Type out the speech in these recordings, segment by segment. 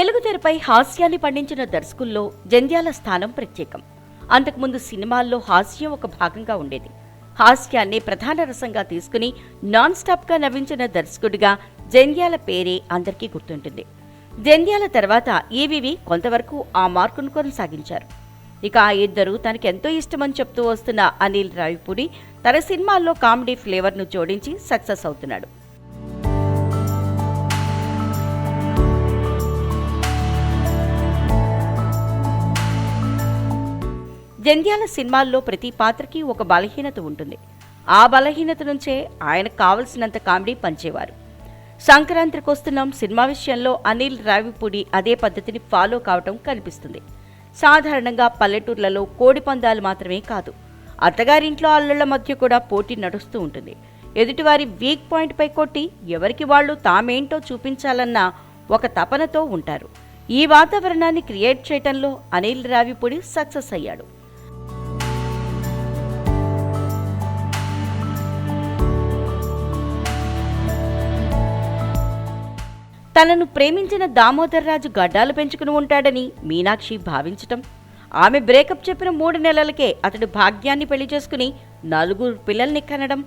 తెలుగు తెరపై హాస్యాన్ని పండించిన దర్శకుల్లో జంధ్యాల స్థానం ప్రత్యేకం. అంతకుముందు సినిమాల్లో హాస్యం ఒక భాగంగా ఉండేది. హాస్యాన్ని ప్రధాన రసంగా తీసుకుని నాన్ స్టాప్గా నవ్వించిన దర్శకుడిగా జంధ్యాల పేరే అందరికీ గుర్తుంటుంది. జంధ్యాల తర్వాత ఏవివి కొంతవరకు ఆ మార్కును కొనసాగించారు. ఇక ఆ ఇద్దరు తనకెంతో ఇష్టమని చెప్తూ వస్తున్న అనిల్ రావిపూడి తన సినిమాల్లో కామెడీ ఫ్లేవర్ను జోడించి సక్సెస్ అవుతున్నాడు. జంధ్యాల సినిమాల్లో ప్రతి పాత్రకి ఒక బలహీనత ఉంటుంది. ఆ బలహీనత నుంచే ఆయనకు కావలసినంత కామెడీ పంచేవారు. సంక్రాంతికి వస్తున్నాం సినిమా విషయంలో అనిల్ రావిపూడి అదే పద్ధతిని ఫాలో కావటం కనిపిస్తుంది. సాధారణంగా పల్లెటూర్లలో కోడి పందాలు మాత్రమే కాదు అత్తగారింట్లో అల్లుళ్ళ మధ్య కూడా పోటీ నడుస్తూ ఉంటుంది. ఎదుటివారి వీక్ పాయింట్పై కొట్టి ఎవరికి వాళ్ళు తామేంటో చూపించాలన్న ఒక తపనతో ఉంటారు. ఈ వాతావరణాన్ని క్రియేట్ చేయటంలో అనిల్ రావిపూడి సక్సెస్ అయ్యాడు. తనను ప్రేమించిన దామోదర్రాజు గడ్డాలు పెంచుకుని ఉంటాడని మీనాక్షి భావించటం. ఆమె బ్రేకప్ చెప్పిన మూడు నెలలకే అతడు భాగ్యాన్ని పెళ్ళి చేసుకుని నలుగురు పిల్లల్ని కనడం.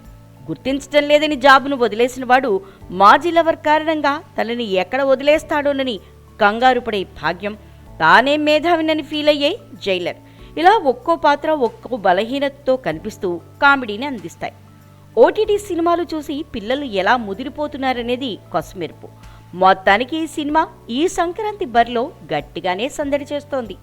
గుర్తించటం లేదని జాబును వదిలేసిన వాడు మాజీ లవర్ కారణంగా తనని ఎక్కడ వదిలేస్తాడోనని కంగారు పడే భాగ్యం. తానే మేధావినని ఫీల్ అయ్యే జైలర్. ఇలా ఒక్కో పాత్ర ఒక్కో బలహీనతతో కనిపిస్తూ కామెడీని అందిస్తాయి. ఓటీటీ సినిమాలు చూసి పిల్లలు ఎలా ముదిరిపోతున్నారనేది కొసమెరుపు. మొత్తానికి ఈ సినిమా ఈ సంక్రాంతి బరిలో గట్టిగానే సందడి చేస్తోంది.